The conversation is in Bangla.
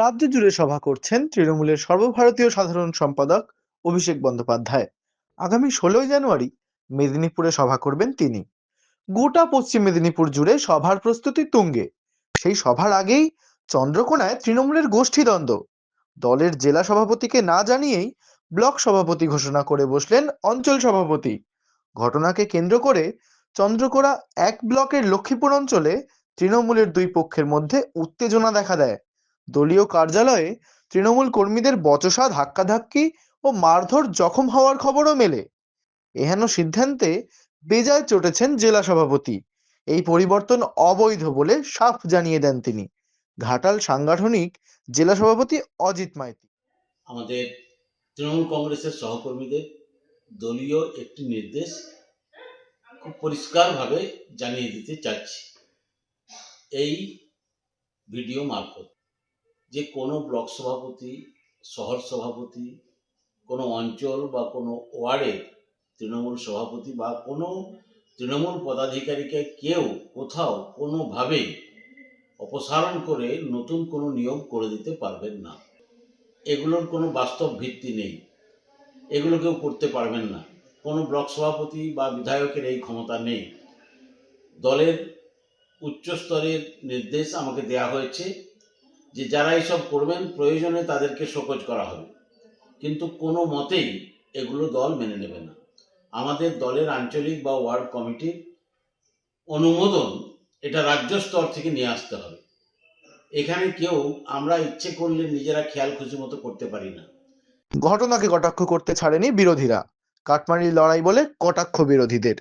রাজ্য জুড়ে সভা করছেন তৃণমূলের সর্বভারতীয় সাধারণ সম্পাদক অভিষেক বন্দ্যোপাধ্যায়। আগামী ষোলোই জানুয়ারি মেদিনীপুরে সভা করবেন তিনি। গোটা পশ্চিম মেদিনীপুর জুড়ে সভার প্রস্তুতি তুঙ্গে। সেই সভার আগেই চন্দ্রকোনায় তৃণমূলের গোষ্ঠীদ্বন্দ্ব দলের জেলা সভাপতিকে না জানিয়েই ব্লক সভাপতি ঘোষণা করে বসলেন অঞ্চল সভাপতি। ঘটনাকে কেন্দ্র করে চন্দ্রকোনা এক ব্লকের লক্ষ্মীপুর অঞ্চলে তৃণমূলের দুই পক্ষের মধ্যে উত্তেজনা দেখা দেয়। দলীয় কার্যালয়ে তৃণমূল কর্মীদের বচসা ধাক্কাধাক্কি ও মারধর জখম হওয়ার খবরও মেলে। এহেন সিদ্ধান্তে বেজায় চটেছেন জেলা সভাপতি। এই পরিবর্তন অবৈধ বলে সাফ জানিয়ে দেন তিনি। ঘাটাল সাংগঠনিক জেলা সভাপতি অজিত মাইতি। আমাদের তৃণমূল কংগ্রেসের সহকর্মীদের দলীয় একটি নির্দেশ খুব পরিষ্কারভাবে জানিয়ে দিতে চাচ্ছি। এই ভিডিও মারফত। যে কোনো ব্লক সভাপতি, শহর সভাপতি, কোনো অঞ্চল বা কোনো ওয়ার্ডের তৃণমূল সভাপতি বা কোনো তৃণমূল পদাধিকারীকে কেউ কোথাও কোনোভাবে অপসারণ করে নতুন কোনো নিয়োগ করে দিতে পারবেন না। এগুলোর কোনো বাস্তব ভিত্তি নেই। এগুলো কেউ করতে পারবেন না। কোনো ব্লক সভাপতি বা বিধায়কের এই ক্ষমতা নেই। দলের উচ্চ স্তরের নির্দেশ আমাকে দেয়া হয়েছে। যে যারা এসব করবেন, প্রয়োজনে তাদেরকে শোকজ করা হবে। কিন্তু কোনো মতেই এগুলো দল মেনে নেবে না। আমাদের দলের আঞ্চলিক বা ওয়ার্ড কমিটির অনুমোদন এটা রাজ্য স্তর থেকে নিয়ে আসতে হবে। এখানে কেউ আমরা ইচ্ছে করলে নিজেরা খেয়াল খুশি মতো করতে পারি না। ঘটনাকে কটাক্ষ করতে ছাড়েনি বিরোধীরা। কাটমারির লড়াই বলে কটাক্ষ বিরোধীদের।